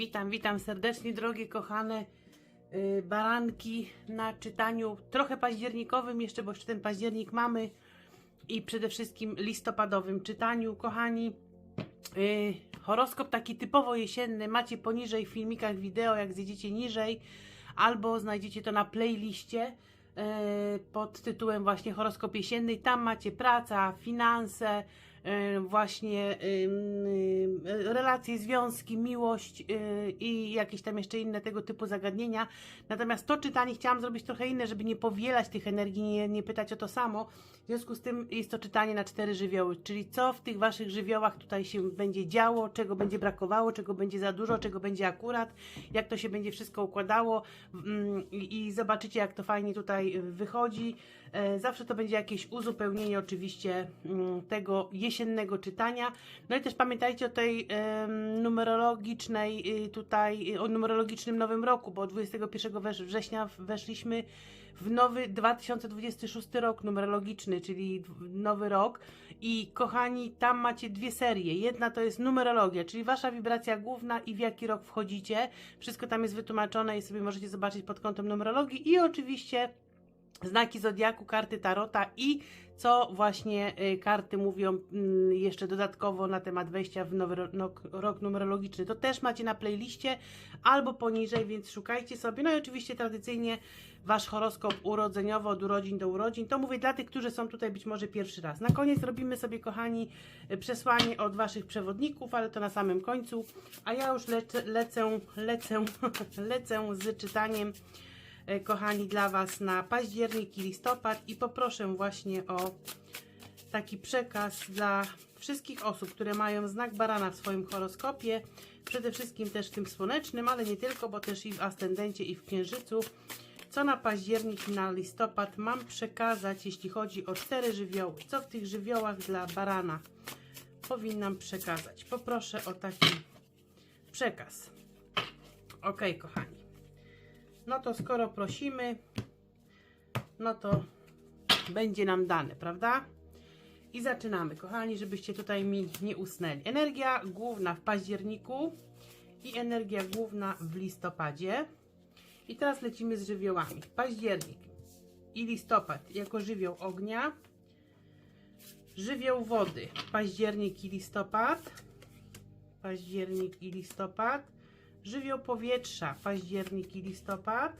Witam, witam serdecznie, drogie kochane y, baranki na czytaniu trochę październikowym jeszcze, bo jeszcze ten październik mamy i przede wszystkim listopadowym czytaniu, kochani. Y, horoskop taki typowo jesienny macie poniżej w filmikach wideo, jak zjedziecie niżej, albo znajdziecie to na playliście y, pod tytułem właśnie horoskop jesienny. Tam macie praca, finanse, właśnie y, relacje, związki, miłość y, i jakieś tam jeszcze inne tego typu zagadnienia. Natomiast to czytanie chciałam zrobić trochę inne, żeby nie powielać tych energii, nie, nie pytać o to samo. W związku z tym jest to czytanie na cztery żywioły, czyli co w tych waszych żywiołach tutaj się będzie działo, czego będzie brakowało, czego będzie za dużo, czego będzie akurat, jak to się będzie wszystko układało mm, i zobaczycie, jak to fajnie tutaj wychodzi. E, Zawsze to będzie jakieś uzupełnienie oczywiście mm, tego jesiennego czytania. No i też pamiętajcie o tej numerologicznej y, tutaj, y, o numerologicznym nowym roku, bo 21 wrze- września w- weszliśmy w nowy 2026 rok numerologiczny, czyli nowy rok. I kochani, tam macie dwie serie. Jedna to jest numerologia, czyli wasza wibracja główna i w jaki rok wchodzicie. Wszystko tam jest wytłumaczone i sobie możecie zobaczyć pod kątem numerologii. I oczywiście znaki zodiaku, karty tarota i co właśnie y, karty mówią mm, jeszcze dodatkowo na temat wejścia w nowy no, rok numerologiczny. To też macie na playliście albo poniżej, więc szukajcie sobie. No i oczywiście tradycyjnie wasz horoskop urodzeniowy od urodzin do urodzin. To mówię dla tych, którzy są tutaj być może pierwszy raz. Na koniec robimy sobie, kochani, przesłanie od waszych przewodników, ale to na samym końcu. A ja już lecę, lecę, lecę, lecę z czytaniem kochani, dla Was na październik i listopad i poproszę właśnie o taki przekaz dla wszystkich osób, które mają znak barana w swoim horoskopie, przede wszystkim też w tym słonecznym, ale nie tylko, bo też i w ascendencie i w księżycu. Co na październik i na listopad mam przekazać, jeśli chodzi o cztery żywioły? Co w tych żywiołach dla barana powinnam przekazać? Poproszę o taki przekaz. Ok, kochani. No to skoro prosimy, no to będzie nam dane, prawda? I zaczynamy, kochani, żebyście tutaj mi nie usnęli. Energia główna w październiku i energia główna w listopadzie. I teraz lecimy z żywiołami. Październik i listopad jako żywioł ognia. Żywioł wody. Październik i listopad. Październik i listopad. Żywioł powietrza. Październik i listopad.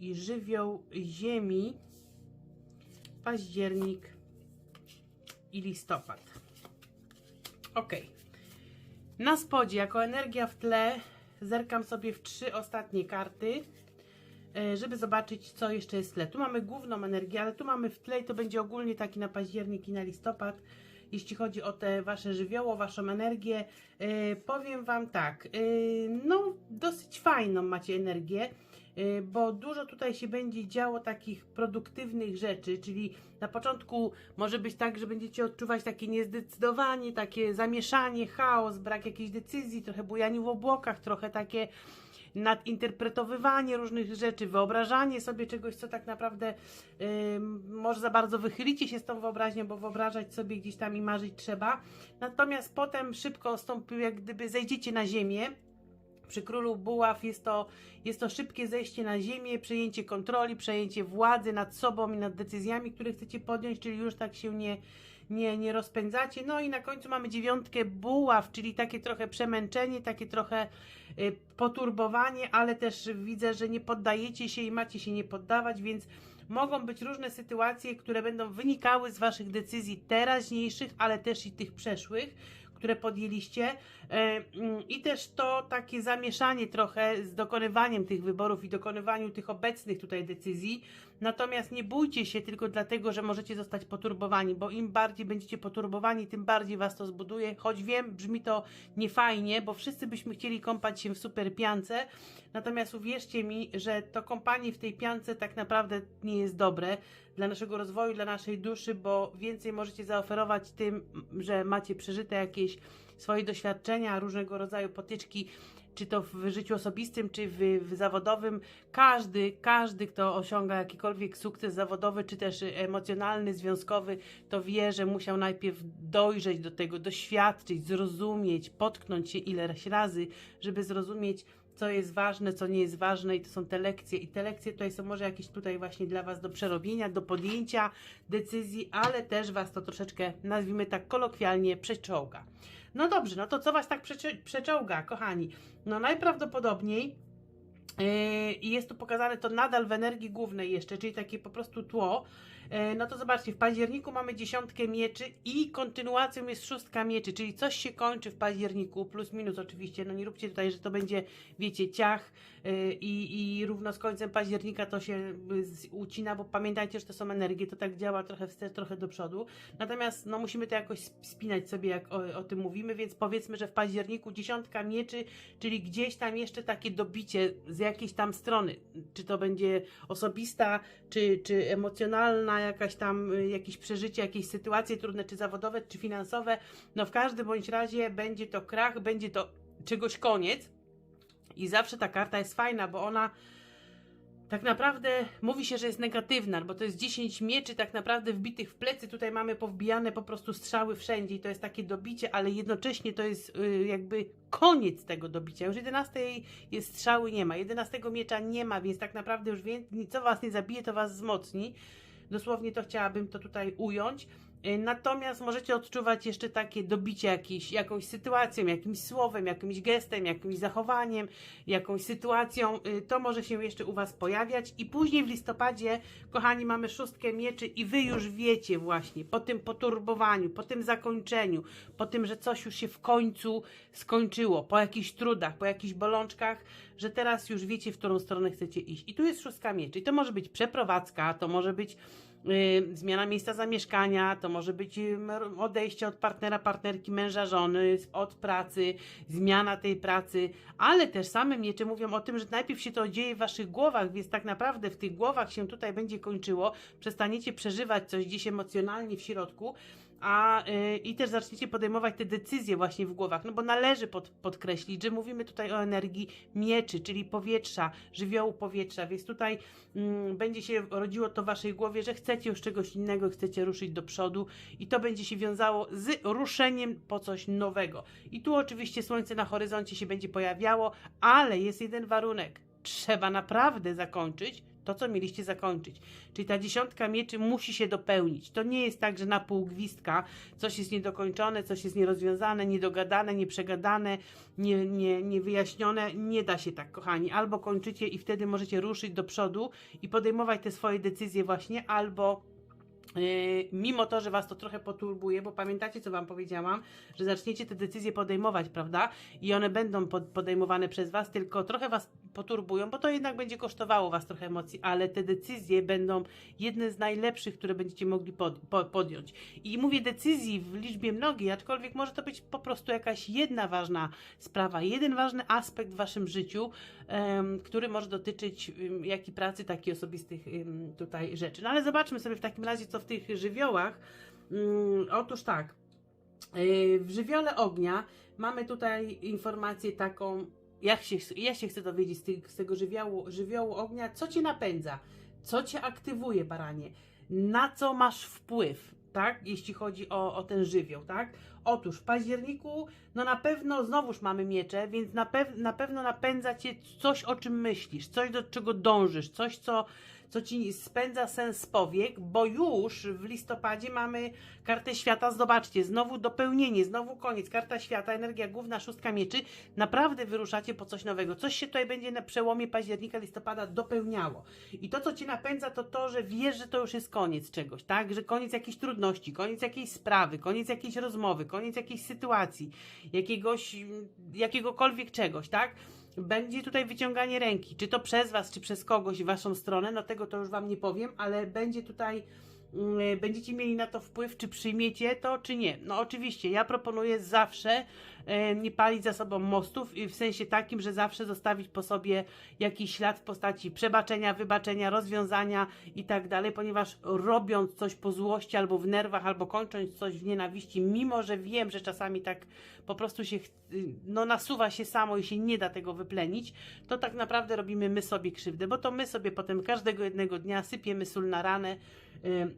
I żywioł ziemi. Październik i listopad. Ok. Na spodzie, jako energia w tle, zerkam sobie w trzy ostatnie karty, e, żeby zobaczyć, co jeszcze jest w tle. Tu mamy główną energię, ale tu mamy w tle i to będzie ogólnie taki na październik i na listopad. Jeśli chodzi o te wasze żywioło, waszą energię, e, powiem wam tak, e, no dosyć fajną macie energię. Y, bo dużo tutaj się będzie działo takich produktywnych rzeczy, czyli na początku może być tak, że będziecie odczuwać takie niezdecydowanie, takie zamieszanie, chaos, brak jakiejś decyzji, trochę bujanie w obłokach, trochę takie nadinterpretowywanie różnych rzeczy, wyobrażanie sobie czegoś, co tak naprawdę może za bardzo wychylicie się z tą wyobraźnią, bo wyobrażać sobie gdzieś tam i marzyć trzeba. Natomiast potem szybko stąpi, jak gdyby zejdziecie na ziemię, przy królu buław jest to, jest to szybkie zejście na ziemię, przejęcie kontroli, przejęcie władzy nad sobą i nad decyzjami, które chcecie podjąć, czyli już tak się nie, nie, nie rozpędzacie. No i na końcu mamy dziewiątkę buław, czyli takie trochę przemęczenie, takie trochę y, poturbowanie, ale też widzę, że nie poddajecie się i macie się nie poddawać, więc mogą być różne sytuacje, które będą wynikały z Waszych decyzji teraźniejszych, ale też i tych przeszłych, które podjęliście e, mm, i też to takie zamieszanie trochę z dokonywaniem tych wyborów i dokonywaniu tych obecnych tutaj decyzji. Natomiast nie bójcie się tylko dlatego, że możecie zostać poturbowani, bo im bardziej będziecie poturbowani, tym bardziej was to zbuduje. Choć wiem, brzmi to niefajnie, bo wszyscy byśmy chcieli kąpać się w super piance. Natomiast uwierzcie mi, że to kąpanie w tej piance tak naprawdę nie jest dobre dla naszego rozwoju, dla naszej duszy, bo więcej możecie zaoferować tym, że macie przeżyte jakieś swoje doświadczenia, różnego rodzaju potyczki czy to w życiu osobistym, czy w, w zawodowym. Każdy, każdy, kto osiąga jakikolwiek sukces zawodowy, czy też emocjonalny, związkowy, to wie, że musiał najpierw dojrzeć do tego, doświadczyć, zrozumieć, potknąć się ileś razy, żeby zrozumieć, co jest ważne, co nie jest ważne i to są te lekcje. I te lekcje tutaj są może jakieś tutaj właśnie dla Was do przerobienia, do podjęcia decyzji, ale też Was to troszeczkę, nazwijmy tak kolokwialnie, przeczołga. No dobrze, no to co Was tak przeczołga, kochani? No najprawdopodobniej Yy, i jest tu pokazane to nadal w energii głównej jeszcze, czyli takie po prostu tło. Yy, No to zobaczcie, w październiku mamy dziesiątkę mieczy i kontynuacją jest szóstka mieczy, czyli coś się kończy w październiku, plus minus oczywiście. No nie róbcie tutaj, że to będzie, wiecie, ciach yy, i, i równo z końcem października to się z- ucina, bo pamiętajcie, że to są energie, to tak działa trochę wstecz, trochę do przodu. Natomiast no musimy to jakoś sp- spinać sobie, jak o, o tym mówimy, więc powiedzmy, że w październiku dziesiątka mieczy, czyli gdzieś tam jeszcze takie dobicie z jakiejś tam strony, czy to będzie osobista, czy, czy emocjonalna, jakaś tam, y, jakieś przeżycie, jakieś sytuacje trudne, czy zawodowe, czy finansowe, no w każdym bądź razie będzie to krach, będzie to czegoś koniec i zawsze ta karta jest fajna, bo ona tak naprawdę mówi się, że jest negatywna, bo to jest 10 mieczy tak naprawdę wbitych w plecy. Tutaj mamy powbijane po prostu strzały wszędzie i to jest takie dobicie, ale jednocześnie to jest y, jakby koniec tego dobicia. Już 11 jest strzały nie ma, 11 miecza nie ma, więc tak naprawdę już wie, co was nie zabije, to was wzmocni. Dosłownie to chciałabym to tutaj ująć. Y, Natomiast możecie odczuwać jeszcze takie dobicie jakieś, jakąś sytuacją, jakimś słowem, jakimś gestem, jakimś zachowaniem, jakąś sytuacją. Y, To może się jeszcze u Was pojawiać. I później w listopadzie, kochani, mamy szóstkę mieczy i Wy już wiecie właśnie, po tym poturbowaniu, po tym zakończeniu, po tym, że coś już się w końcu skończyło, po jakichś trudach, po jakichś bolączkach, że teraz już wiecie, w którą stronę chcecie iść. I tu jest szóstka mieczy. I to może być przeprowadzka, to może być zmiana miejsca zamieszkania, to może być y, odejście od partnera, partnerki, męża, żony, od pracy, zmiana tej pracy, ale też same miecze mówią o tym, że najpierw się to dzieje w waszych głowach, więc tak naprawdę w tych głowach się tutaj będzie kończyło, przestaniecie przeżywać coś gdzieś emocjonalnie w środku, a y, i też zaczniecie podejmować te decyzje właśnie w głowach, no bo należy pod, podkreślić, że mówimy tutaj o energii mieczy, czyli powietrza, żywiołu powietrza, więc tutaj mm, będzie się rodziło to w waszej głowie, że chcecie już czegoś innego, chcecie ruszyć do przodu i to będzie się wiązało z ruszeniem po coś nowego. I tu oczywiście słońce na horyzoncie się będzie pojawiało, ale jest jeden warunek. Trzeba naprawdę zakończyć to, co mieliście zakończyć. Czyli ta dziesiątka mieczy musi się dopełnić. To nie jest tak, że na pół gwizdka coś jest niedokończone, coś jest nierozwiązane, niedogadane, nieprzegadane, nie, nie, niewyjaśnione. Nie da się tak, kochani. Albo kończycie i wtedy możecie ruszyć do przodu i podejmować te swoje decyzje właśnie, albo Yy, mimo to, że Was to trochę poturbuje, bo pamiętacie, co Wam powiedziałam, że zaczniecie te decyzje podejmować, prawda? I one będą pod, podejmowane przez Was, tylko trochę Was poturbują, bo to jednak będzie kosztowało Was trochę emocji, ale te decyzje będą jedne z najlepszych, które będziecie mogli pod, po, podjąć. I mówię decyzji w liczbie mnogiej, aczkolwiek może to być po prostu jakaś jedna ważna sprawa, jeden ważny aspekt w Waszym życiu, em, który może dotyczyć em, jak i pracy, tak i osobistych em, tutaj rzeczy. No ale zobaczmy sobie w takim razie, co w tych żywiołach. Mm, otóż tak, yy, w żywiole ognia mamy tutaj informację taką, jak się, ja się chcę dowiedzieć z, z tego żywiołu, żywiołu ognia, co cię napędza, co cię aktywuje, baranie, na co masz wpływ, tak, jeśli chodzi o, o ten żywioł, tak? Otóż w październiku, no na pewno znowuż mamy miecze, więc na, pew, na pewno napędza cię coś, o czym myślisz, coś, do czego dążysz, coś, co, co ci spędza sens powiek, bo już w listopadzie mamy kartę świata. Zobaczcie, znowu dopełnienie, znowu koniec. Karta świata, energia główna, szóstka mieczy. Naprawdę wyruszacie po coś nowego. Coś się tutaj będzie na przełomie października, listopada dopełniało. I to, co cię napędza, to to, że wiesz, że to już jest koniec czegoś, tak? Że koniec jakiejś trudności, koniec jakiejś sprawy, koniec jakiejś rozmowy, koniec jakiejś sytuacji, jakiegoś, mm, jakiegokolwiek czegoś, tak? Będzie tutaj wyciąganie ręki, czy to przez Was, czy przez kogoś w Waszą stronę, no tego to już Wam nie powiem, ale będzie tutaj będziecie mieli na to wpływ, czy przyjmiecie to, czy nie. No oczywiście, ja proponuję zawsze e, nie palić za sobą mostów, i w sensie takim, że zawsze zostawić po sobie jakiś ślad w postaci przebaczenia, wybaczenia, rozwiązania i tak dalej, ponieważ robiąc coś po złości albo w nerwach, albo kończąc coś w nienawiści, mimo że wiem, że czasami tak po prostu się ch- no, nasuwa się samo i się nie da tego wyplenić, to tak naprawdę robimy my sobie krzywdę, bo to my sobie potem każdego jednego dnia sypiemy sól na ranę y,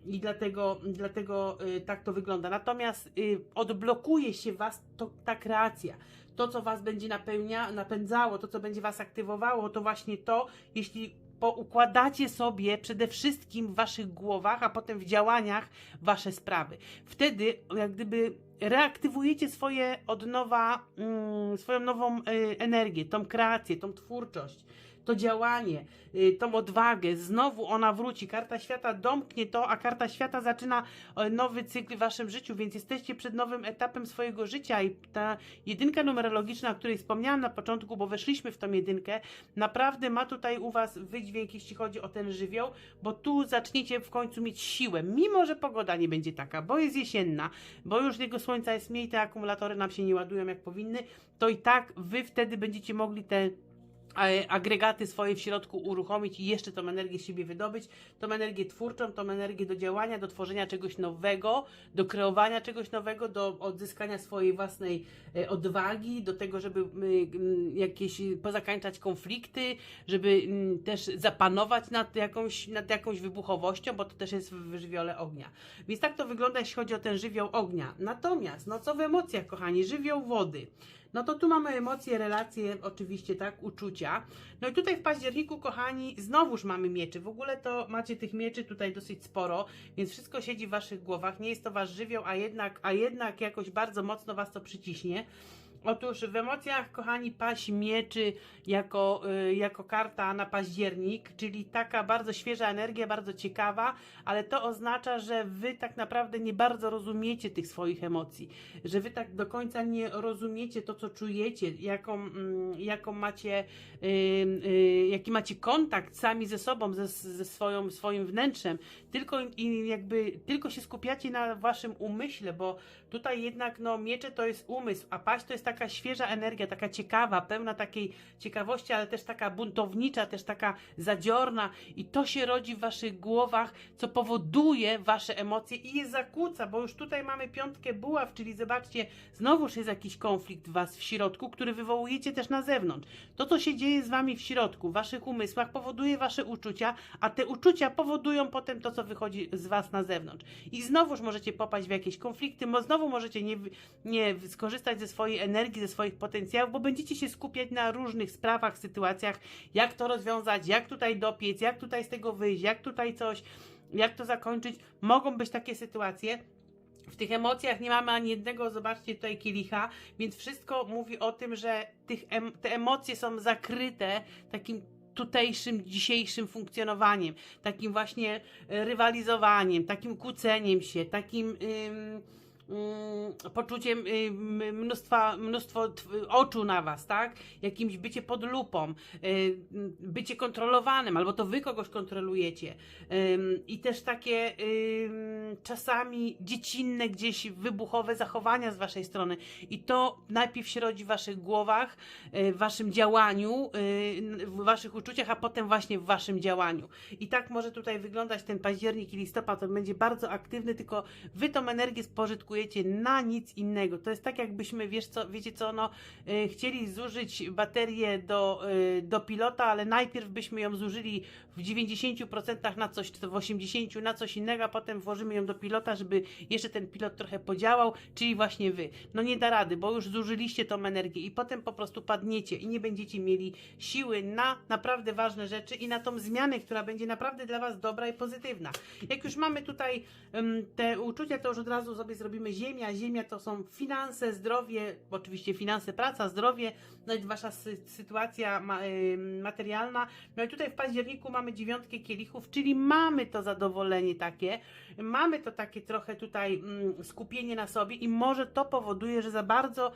i dlatego, dlatego y, tak to wygląda. Natomiast y, odblokuje się Was to, ta kreacja. To, co Was będzie napełnia, napędzało, to, co będzie Was aktywowało, to właśnie to, jeśli poukładacie sobie przede wszystkim w Waszych głowach, a potem w działaniach Wasze sprawy. Wtedy, jak gdyby reaktywujecie swoje od nowa, mm, swoją nową y, energię, tą kreację, tą twórczość, to działanie, y, tą odwagę, znowu ona wróci. Karta świata domknie to, a karta świata zaczyna e, nowy cykl w waszym życiu, więc jesteście przed nowym etapem swojego życia i ta jedynka numerologiczna, o której wspomniałam na początku, bo weszliśmy w tą jedynkę, naprawdę ma tutaj u was wydźwięk, jeśli chodzi o ten żywioł, bo tu zaczniecie w końcu mieć siłę, mimo że pogoda nie będzie taka, bo jest jesienna, bo już jego słońca jest mniej, te akumulatory nam się nie ładują jak powinny, to i tak wy wtedy będziecie mogli te agregaty swoje w środku uruchomić i jeszcze tą energię z siebie wydobyć, tą energię twórczą, tą energię do działania, do tworzenia czegoś nowego, do kreowania czegoś nowego, do odzyskania swojej własnej e, odwagi, do tego, żeby jakieś pozakańczać konflikty, żeby też zapanować nad jakąś, nad jakąś wybuchowością, bo to też jest w żywiole ognia. Więc tak to wygląda, jeśli chodzi o ten żywioł ognia. Natomiast, no co w emocjach, kochani, żywioł wody. No to tu mamy emocje, relacje, oczywiście, tak, uczucia. No i tutaj w październiku, kochani, znowuż mamy mieczy. W ogóle to macie tych mieczy tutaj dosyć sporo, więc wszystko siedzi w waszych głowach. Nie jest to wasz żywioł, a jednak, a jednak jakoś bardzo mocno was to przyciśnie. Otóż w emocjach, kochani, paść mieczy jako, y, jako karta na październik, czyli taka bardzo świeża energia, bardzo ciekawa, ale to oznacza, że wy tak naprawdę nie bardzo rozumiecie tych swoich emocji, że wy tak do końca nie rozumiecie to, co czujecie, jaką, mm, jaką macie, y, y, jaki macie kontakt sami ze sobą, ze, ze swoją, swoim wnętrzem, tylko, i jakby, tylko się skupiacie na waszym umyśle, bo tutaj jednak no, miecze to jest umysł, a paść to jest taka świeża energia, taka ciekawa, pełna takiej ciekawości, ale też taka buntownicza, też taka zadziorna i to się rodzi w waszych głowach, co powoduje wasze emocje i je zakłóca, bo już tutaj mamy piątkę buław, czyli zobaczcie, znowuż jest jakiś konflikt w was w środku, który wywołujecie też na zewnątrz. To, co się dzieje z wami w środku, w waszych umysłach, powoduje wasze uczucia, a te uczucia powodują potem to, co wychodzi z was na zewnątrz. I znowuż możecie popaść w jakieś konflikty, bo znowu możecie nie, nie skorzystać ze swojej energii, ze swoich potencjałów, bo będziecie się skupiać na różnych sprawach, sytuacjach, jak to rozwiązać, jak tutaj dopiec, jak tutaj z tego wyjść, jak tutaj coś, jak to zakończyć. Mogą być takie sytuacje. W tych emocjach nie mamy ani jednego, zobaczcie tutaj kielicha, więc wszystko mówi o tym, że tych te emocje są zakryte takim tutejszym, dzisiejszym funkcjonowaniem, takim właśnie rywalizowaniem, takim kłóceniem się, takim poczuciem ym, mnóstwa, mnóstwo tw- oczu na was, tak? Jakimś bycie pod lupą, y, bycie kontrolowanym, albo to wy kogoś kontrolujecie. I też takie czasami dziecinne, gdzieś wybuchowe zachowania z waszej strony. I to najpierw się rodzi w waszych głowach, y, w waszym działaniu, y, w waszych uczuciach, a potem właśnie w waszym działaniu. I tak może tutaj wyglądać ten październik i listopad. On będzie bardzo aktywny, tylko wy tą energię spożytkujecie na nic innego. To jest tak, jakbyśmy, wiesz co, wiecie co, no, y, chcieli zużyć baterię do, y, do pilota, ale najpierw byśmy ją zużyli w 90% na coś, w 80% na coś innego, a potem włożymy ją do pilota, żeby jeszcze ten pilot trochę podziałał, czyli właśnie wy. No nie da rady, bo już zużyliście tą energię i potem po prostu padniecie i nie będziecie mieli siły na naprawdę ważne rzeczy i na tą zmianę, która będzie naprawdę dla was dobra i pozytywna. Jak już mamy tutaj te uczucia, to już od razu sobie zrobimy ziemia. Ziemia to są finanse, zdrowie, oczywiście finanse, praca, zdrowie, no i wasza sy sytuacja ma em, materialna. No i tutaj w październiku mamy dziewiątkę kielichów, czyli mamy to zadowolenie takie, mamy to takie trochę tutaj mm, skupienie na sobie i może to powoduje, że za bardzo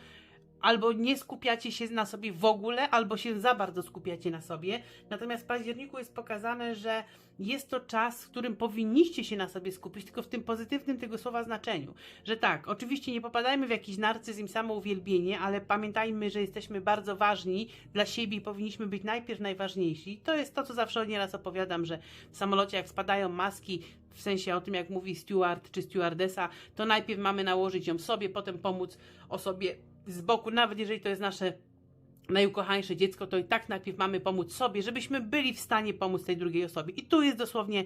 albo nie skupiacie się na sobie w ogóle, albo się za bardzo skupiacie na sobie. Natomiast w październiku jest pokazane, że jest to czas, w którym powinniście się na sobie skupić, tylko w tym pozytywnym tego słowa znaczeniu. Że tak, oczywiście nie popadajmy w jakiś narcyzm i samouwielbienie, ale pamiętajmy, że jesteśmy bardzo ważni dla siebie i powinniśmy być najpierw najważniejsi. To jest to, co zawsze nieraz opowiadam, że w samolocie jak spadają maski, w sensie o tym, jak mówi steward czy stewardesa, to najpierw mamy nałożyć ją sobie, potem pomóc osobie z boku, nawet jeżeli to jest nasze najukochańsze dziecko, to i tak najpierw mamy pomóc sobie, żebyśmy byli w stanie pomóc tej drugiej osobie. I tu jest dosłownie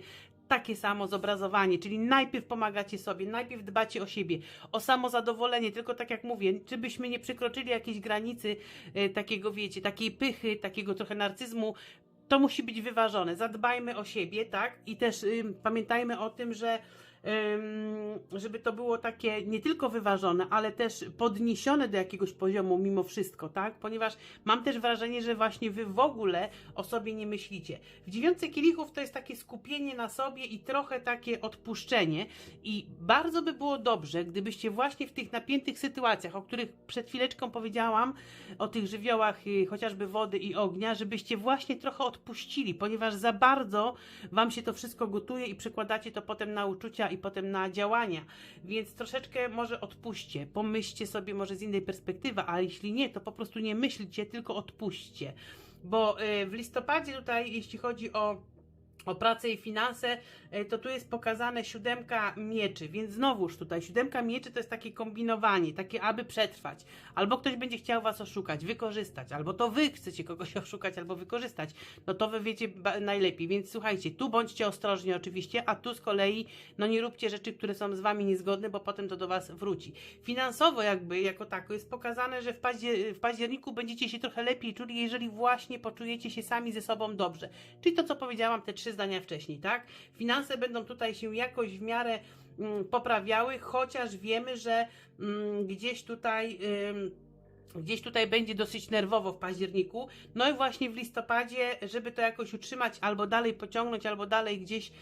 takie samo zobrazowanie, czyli najpierw pomagacie sobie, najpierw dbacie o siebie, o samozadowolenie, tylko tak jak mówię, czy byśmy nie przekroczyli jakiejś granicy e, takiego, wiecie, takiej pychy, takiego trochę narcyzmu, to musi być wyważone. Zadbajmy o siebie, tak? I też ym, pamiętajmy o tym, że żeby to było takie nie tylko wyważone, ale też podniesione do jakiegoś poziomu mimo wszystko, tak? Ponieważ mam też wrażenie, że właśnie wy w ogóle o sobie nie myślicie. W dziewiątce kielichów to jest takie skupienie na sobie i trochę takie odpuszczenie i bardzo by było dobrze, gdybyście właśnie w tych napiętych sytuacjach, o których przed chwileczką powiedziałam, o tych żywiołach y, chociażby wody i ognia, żebyście właśnie trochę odpuścili, ponieważ za bardzo wam się to wszystko gotuje i przekładacie to potem na uczucia i potem na działania. Więc troszeczkę może odpuśćcie, pomyślcie sobie może z innej perspektywy, a jeśli nie, to po prostu nie myślcie, tylko odpuśćcie. Bo y, w listopadzie tutaj, jeśli chodzi o o pracę i finanse, e, to tu jest pokazane siódemka mieczy, więc znowuż tutaj siódemka mieczy to jest takie kombinowanie, takie aby przetrwać. Albo ktoś będzie chciał was oszukać, wykorzystać, albo to wy chcecie kogoś oszukać albo wykorzystać. No to wy wiecie najlepiej, więc słuchajcie, tu bądźcie ostrożni oczywiście, a tu z kolei no nie róbcie rzeczy, które są z wami niezgodne, bo potem to do was wróci. Finansowo jakby jako tako jest pokazane, że w, w październiku będziecie się trochę lepiej czuli, jeżeli właśnie poczujecie się sami ze sobą dobrze. Czyli to, co powiedziałam, te trzy zdania wcześniej, tak? Finanse będą tutaj się jakoś w miarę mm, poprawiały, chociaż wiemy, że mm, gdzieś tutaj. Gdzieś tutaj będzie dosyć nerwowo w październiku. No i właśnie w listopadzie, żeby to jakoś utrzymać, albo dalej pociągnąć, albo dalej gdzieś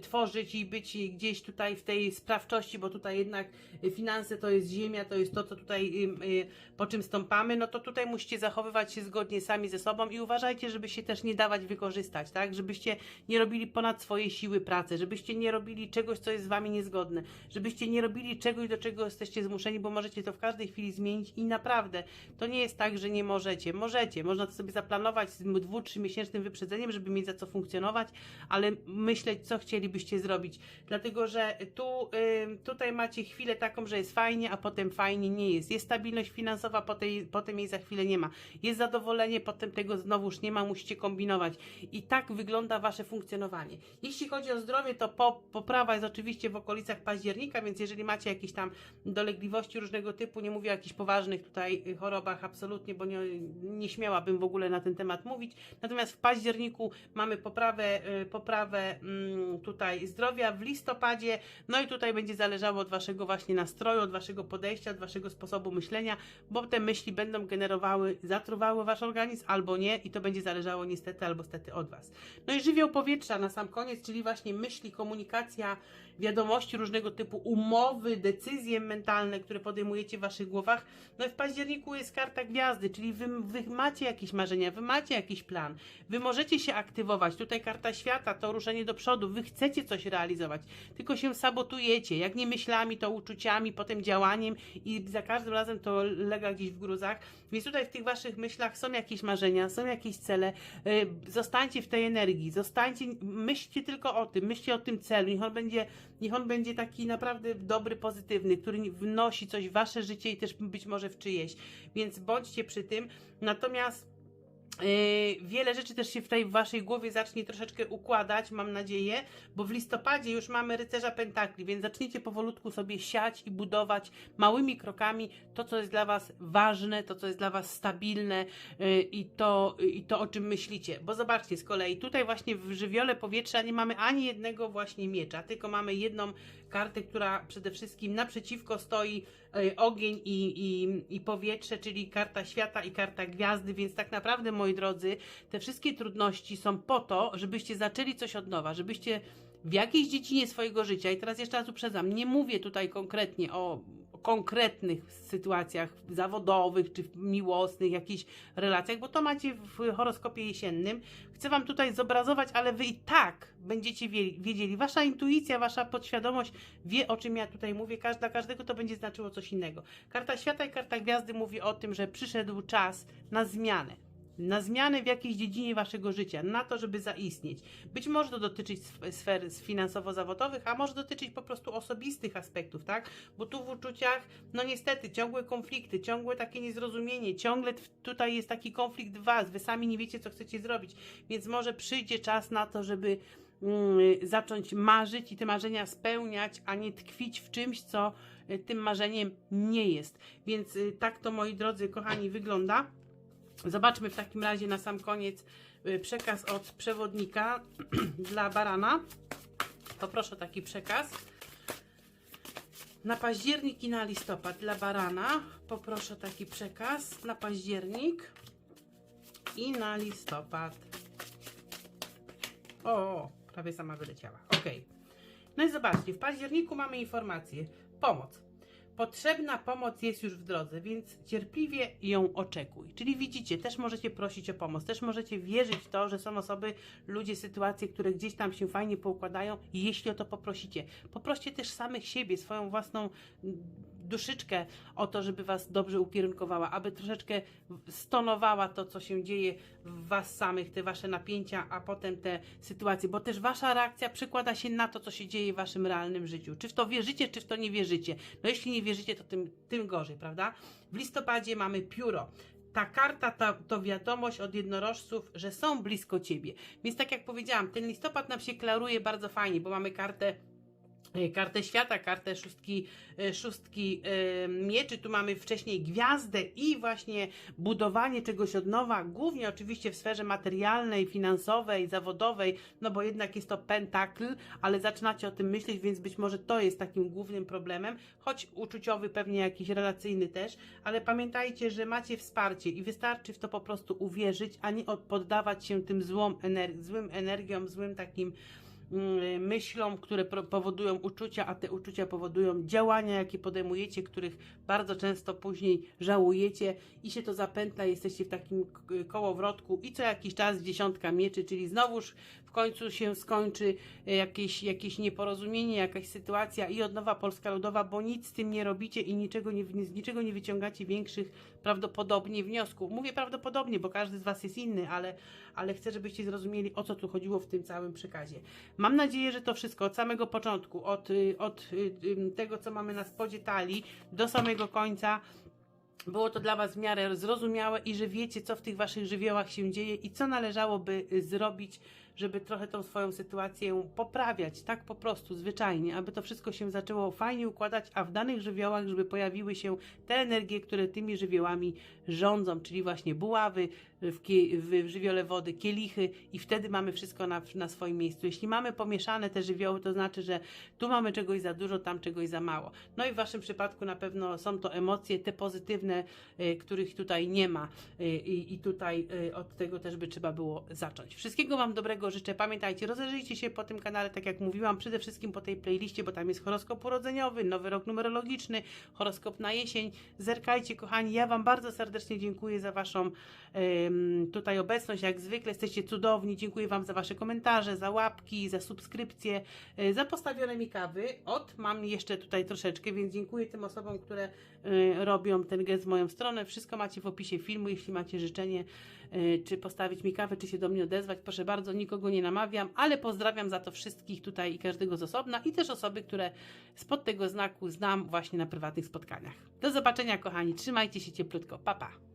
tworzyć i być gdzieś tutaj w tej sprawczości, bo tutaj jednak finanse to jest ziemia, to jest to, co tutaj e, po czym stąpamy, no to tutaj musicie zachowywać się zgodnie sami ze sobą i uważajcie, żeby się też nie dawać wykorzystać, tak? Żebyście nie robili ponad swoje siły pracy, żebyście nie robili czegoś, co jest z wami niezgodne, żebyście nie robili czegoś, do czego jesteście zmuszeni, bo możecie to w każdej chwili zmienić i naprawdę to nie jest tak, że nie możecie. Możecie, można to sobie zaplanować z dwu, trzy miesięcznym wyprzedzeniem, żeby mieć za co funkcjonować, ale myśleć, co chcielibyście zrobić. Dlatego, że tu, y, tutaj macie chwilę taką, że jest fajnie, a potem fajnie nie jest. Jest stabilność finansowa, potem, potem jej za chwilę nie ma. Jest zadowolenie, potem tego znowuż nie ma, musicie kombinować. I tak wygląda wasze funkcjonowanie. Jeśli chodzi o zdrowie, to po, poprawa jest oczywiście w okolicach października, więc jeżeli macie jakieś tam dolegliwości różnego typu, nie mówię o jakichś poważnych tutaj chorobach, absolutnie, bo nie, nie śmiałabym w ogóle na ten temat mówić. Natomiast w październiku mamy poprawę, y, poprawę mm, tutaj zdrowia, w listopadzie, no i tutaj będzie zależało od waszego właśnie nastroju, od waszego podejścia, od waszego sposobu myślenia, bo te myśli będą generowały, zatruwały wasz organizm albo nie i to będzie zależało niestety albo stety od was. No i żywioł powietrza na sam koniec, czyli właśnie myśli, komunikacja, wiadomości różnego typu, umowy, decyzje mentalne, które podejmujecie w waszych głowach. No i w październiku jest karta gwiazdy, czyli wy, wy macie jakieś marzenia, wy macie jakiś plan, wy możecie się aktywować. Tutaj karta świata, to ruszenie do przodu, wy chcecie coś realizować, tylko się sabotujecie, jak nie myślami, to uczuciami, potem działaniem i za każdym razem to lega gdzieś w gruzach. Więc tutaj w tych waszych myślach są jakieś marzenia, są jakieś cele. Yy, zostańcie w tej energii, zostańcie, myślcie tylko o tym, myślcie o tym celu, niech on będzie Niech on będzie taki naprawdę dobry, pozytywny, który wnosi coś w wasze życie i też być może w czyjeś. Więc bądźcie przy tym. Natomiast wiele rzeczy też się w tej waszej głowie zacznie troszeczkę układać, mam nadzieję, bo w listopadzie już mamy rycerza pentakli, więc zacznijcie powolutku sobie siać i budować małymi krokami to, co jest dla was ważne, to, co jest dla was stabilne yy, i, to, i to, o czym myślicie. Bo zobaczcie z kolei, tutaj właśnie w żywiole powietrza nie mamy ani jednego właśnie miecza, tylko mamy jedną kartę, która przede wszystkim naprzeciwko stoi yy, ogień i, i, i powietrze, czyli karta świata i karta gwiazdy, więc tak naprawdę moi drodzy, te wszystkie trudności są po to, żebyście zaczęli coś od nowa, żebyście w jakiejś dziedzinie swojego życia, i teraz jeszcze raz uprzedzam, nie mówię tutaj konkretnie o konkretnych sytuacjach zawodowych czy miłosnych, jakichś relacjach, bo to macie w horoskopie jesiennym. Chcę Wam tutaj zobrazować, ale Wy i tak będziecie wie- wiedzieli. Wasza intuicja, Wasza podświadomość wie, o czym ja tutaj mówię. Każ- Dla każdego to będzie znaczyło coś innego. Karta świata i karta gwiazdy mówi o tym, że przyszedł czas na zmianę. Na zmianę w jakiejś dziedzinie waszego życia, na to, żeby zaistnieć. Być może to dotyczyć sf- sfer finansowo-zawodowych, a może dotyczyć po prostu osobistych aspektów, tak? Bo tu w uczuciach, no niestety, ciągłe konflikty, ciągłe takie niezrozumienie, ciągle tutaj jest taki konflikt w was, wy sami nie wiecie, co chcecie zrobić, więc może przyjdzie czas na to, żeby mm, zacząć marzyć i te marzenia spełniać, a nie tkwić w czymś, co y, tym marzeniem nie jest. Więc y, tak to, moi drodzy, kochani, wygląda. Zobaczmy w takim razie na sam koniec y, przekaz od przewodnika dla barana. Poproszę taki przekaz. Na październik i na listopad dla barana. Poproszę taki przekaz na październik i na listopad. O, o prawie sama wyleciała. Ok. No i zobaczcie, w październiku mamy informację. Pomoc. Potrzebna pomoc jest już w drodze, więc cierpliwie ją oczekuj. Czyli widzicie, też możecie prosić o pomoc, też możecie wierzyć w to, że są osoby, ludzie, sytuacje, które gdzieś tam się fajnie poukładają, jeśli o to poprosicie. Poproście też samych siebie, swoją własną duszyczkę o to, żeby was dobrze ukierunkowała, aby troszeczkę stonowała to, co się dzieje w was samych, te wasze napięcia, a potem te sytuacje, bo też wasza reakcja przekłada się na to, co się dzieje w waszym realnym życiu. Czy w to wierzycie, czy w to nie wierzycie. No jeśli nie wierzycie, to tym, tym gorzej, prawda? W listopadzie mamy pióro. Ta karta to, wiadomość od jednorożców, że są blisko ciebie. Więc tak jak powiedziałam, ten listopad nam się klaruje bardzo fajnie, bo mamy kartę kartę świata, kartę szóstki, e, szóstki e, mieczy, tu mamy wcześniej gwiazdę i właśnie budowanie czegoś od nowa, głównie oczywiście w sferze materialnej, finansowej, zawodowej, no bo jednak jest to pentakl, ale zaczynacie o tym myśleć, więc być może to jest takim głównym problemem, choć uczuciowy, pewnie jakiś relacyjny też, ale pamiętajcie, że macie wsparcie i wystarczy w to po prostu uwierzyć, a nie od- poddawać się tym złom ener- złym energiom, złym takim myślom, które pro- powodują uczucia, a te uczucia powodują działania, jakie podejmujecie, których bardzo często później żałujecie i się to zapętla, jesteście w takim kołowrotku i co jakiś czas dziesiątka mieczy, czyli znowuż w końcu się skończy e, jakieś, jakieś nieporozumienie, jakaś sytuacja i od nowa Polska Ludowa, bo nic z tym nie robicie i niczego nie, z niczego nie wyciągacie większych prawdopodobnie wniosków. Mówię prawdopodobnie, bo każdy z Was jest inny, ale, ale chcę, żebyście zrozumieli, o co tu chodziło w tym całym przekazie. Mam nadzieję, że to wszystko od samego początku, od, y, od y, tego, co mamy na spodzie talii, do samego końca, było to dla Was w miarę zrozumiałe i że wiecie, co w tych Waszych żywiołach się dzieje i co należałoby y, zrobić, żeby trochę tą swoją sytuację poprawiać, tak po prostu, zwyczajnie, aby to wszystko się zaczęło fajnie układać, a w danych żywiołach, żeby pojawiły się te energie, które tymi żywiołami rządzą, czyli właśnie buławy, w, w, żywiole wody, kielichy i wtedy mamy wszystko na, na swoim miejscu. Jeśli mamy pomieszane te żywioły, to znaczy, że tu mamy czegoś za dużo, tam czegoś za mało. No i w Waszym przypadku na pewno są to emocje, te pozytywne, y, których tutaj nie ma y, i, i tutaj y, od tego też by trzeba było zacząć. Wszystkiego Wam dobrego życzę. Pamiętajcie, rozejrzyjcie się po tym kanale, tak jak mówiłam, przede wszystkim po tej playliście, bo tam jest horoskop urodzeniowy, nowy rok numerologiczny, horoskop na jesień. Zerkajcie, kochani. Ja Wam bardzo serdecznie dziękuję za Waszą em, tutaj obecność. Jak zwykle jesteście cudowni. Dziękuję Wam za Wasze komentarze, za łapki, za subskrypcje, e, za postawione mi kawy. Od mam jeszcze tutaj troszeczkę, więc dziękuję tym osobom, które robią ten gest w moją stronę. Wszystko macie w opisie filmu. Jeśli macie życzenie, e, czy postawić mi kawę, czy się do mnie odezwać, proszę bardzo, nikogo nie namawiam, ale pozdrawiam za to wszystkich tutaj i każdego z osobna i też osoby, które spod tego znaku znam właśnie na prywatnych spotkaniach. Do zobaczenia, kochani. Trzymajcie się cieplutko. Pa, pa.